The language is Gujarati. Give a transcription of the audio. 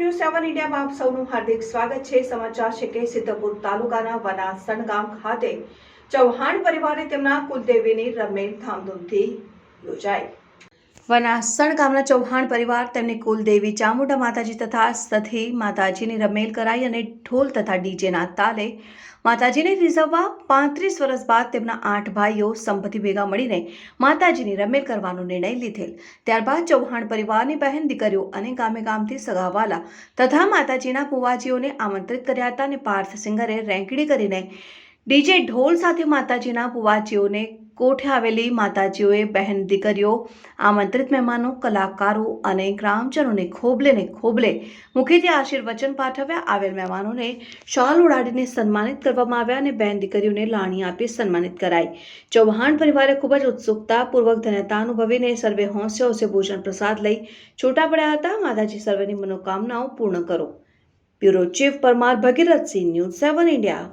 ન્યૂઝ સેવન ઇન્ડિયામાં આપ સૌનું હાર્દિક સ્વાગત છે. સમાચાર છે કે સિદ્ધપુર તાલુકાના વનાસણ ગામ ખાતે ચૌહાણ પરિવારે તેમના કુલદેવીની રમેલ ધામધૂમથી યોજાઈ. વનાસણ ગામના ચૌહાણ પરિવાર, તેમની કુલદેવી ચામુંડા માતાજી તથા સથી માતાજીની રમેલ કરાઈ અને ઢોલ તથા ડીજેના તાલે માતાજીને રીઝવવા પાંત્રીસ વર્ષ બાદ તેમના આઠ ભાઈઓ સંપત્તિ ભેગા મળીને માતાજીની રમેલ કરવાનો નિર્ણય લીધેલ. ત્યારબાદ ચૌહાણ પરિવારની બહેન, દીકરીઓ અને ગામે ગામથી સગાવાલા તથા માતાજીના પુવાજીઓને આમંત્રિત કર્યા હતા અને પાર્થ સિંગરે રેંકડી કરીને ડીજે ઢોલ સાથે માતાજીના પુવાજીઓને કોઠે આવેલી માતાજીઓએ બહેન દીકરીઓ, આમંત્રિત મહેમાનો, કલાકારો અને ગ્રામજનોને ખોબલે ને ખોબલે મુખેથી આશીર્વચન પાઠવ્યા. આવેલ મહેમાનોને શાલ ઉડાડીને સન્માનિત કરવામાં આવ્યા અને બહેન દીકરીઓને લાણી આપી સન્માનિત કરાઈ. ચૌહાણ પરિવારે ખૂબ જ ઉત્સુકતાપૂર્વક ધન્યતા અનુભવીને સર્વે હોંશે હોંશે ભોજન પ્રસાદ લઈ છૂટા પડ્યા હતા. માતાજી સર્વેની મનોકામનાઓ પૂર્ણ કરો. Bureau chief Parmar Bhagirathsinh news seven India.